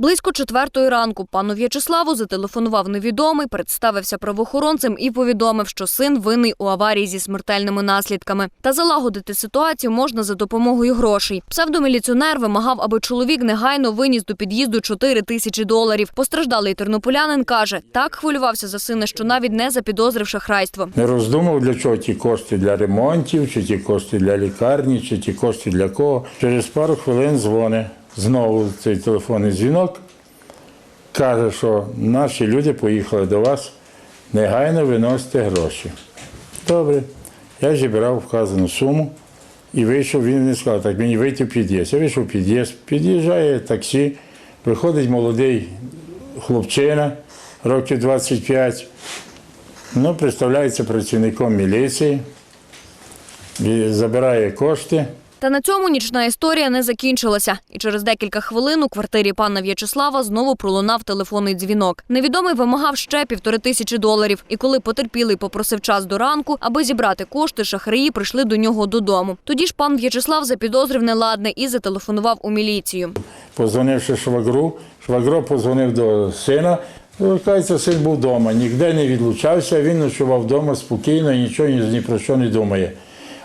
Близько четвертої ранку пану В'ячеславу зателефонував невідомий, представився правоохоронцем і повідомив, що син винний у аварії зі смертельними наслідками. Та залагодити ситуацію можна за допомогою грошей. Псевдоміліціонер вимагав, аби чоловік негайно виніс до під'їзду 4 тисячі доларів. Постраждалий тернополянин каже, так хвилювався за сина, що навіть не запідозрив шахрайство. Не роздумав, для чого ті кошти для ремонтів, чи ті кошти для лікарні, чи ті кошти для кого. Через пару хвилин дзвонить знову цей телефонний дзвінок. Каже, що наші люди поїхали до вас, негайно виносите гроші. Добре. Я зібрав вказану суму і вийшов, він мені сказав, так мені вийти в під'їзд. Я вийшов в під'їзд, під'їжджає таксі, виходить молодий хлопчина, років 25. Ну, представляється працівником міліції, забирає кошти. Та на цьому нічна історія не закінчилася. І через декілька хвилин у квартирі пана В'ячеслава знову пролунав телефонний дзвінок. Невідомий вимагав ще півтори тисячі доларів. І коли потерпілий попросив час до ранку, аби зібрати кошти, шахраї прийшли до нього додому. Тоді ж пан В'ячеслав запідозрив неладне і зателефонував у міліцію. Позвонивши швагру, швагро позвонив до сина. Виявляється, син був вдома, ніде не відлучався, він ночував вдома спокійно, нічого ні, ні про що не думає.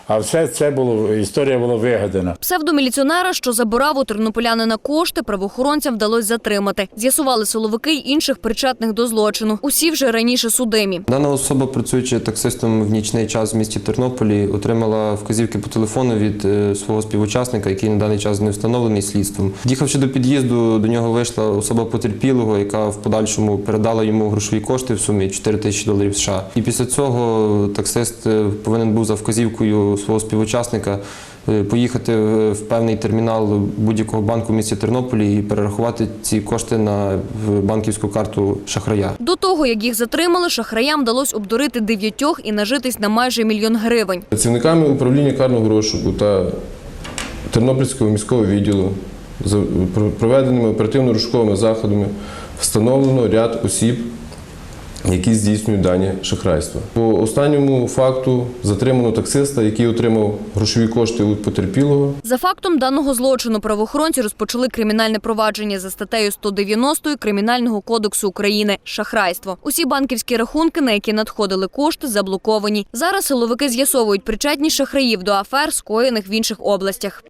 А все це було, історія була вигадана. Псевдоміліціонера, що забирав у тернополянина кошти, правоохоронцям вдалося затримати. З'ясували силовики й інших причетних до злочину. Усі вже раніше судимі. Дана особа, працюючи таксистом в нічний час в місті Тернополі, отримала вказівки по телефону від е, свого співучасника, який на даний час не встановлений слідством. Під'їхавши до під'їзду, до нього вийшла особа потерпілого, яка в подальшому передала йому грошові кошти в сумі 4 тисячі доларів США. І після цього таксист е, повинен був за вказівкою свого співучасника е, поїхати в в певний термінал будь-якого банку в місті Тернополі і перерахувати ці кошти на банківську карту шахрая. До того, як їх затримали, шахраям вдалося обдурити дев'ятьох і нажитись на майже мільйон гривень. Працівниками управління карного розшуку та Тернопільського міського відділу за про- проведеними оперативно-розшуковими заходами встановлено ряд осіб, які здійснюють дані шахрайства. По останньому факту затримано таксиста, який отримав грошові кошти у потерпілого. За фактом даного злочину правоохоронці розпочали кримінальне провадження за статтею 190 Кримінального кодексу України шахрайство. Усі банківські рахунки, на які надходили кошти, заблоковані. Зараз силовики з'ясовують причетність шахраїв до афер, скоєних в інших областях.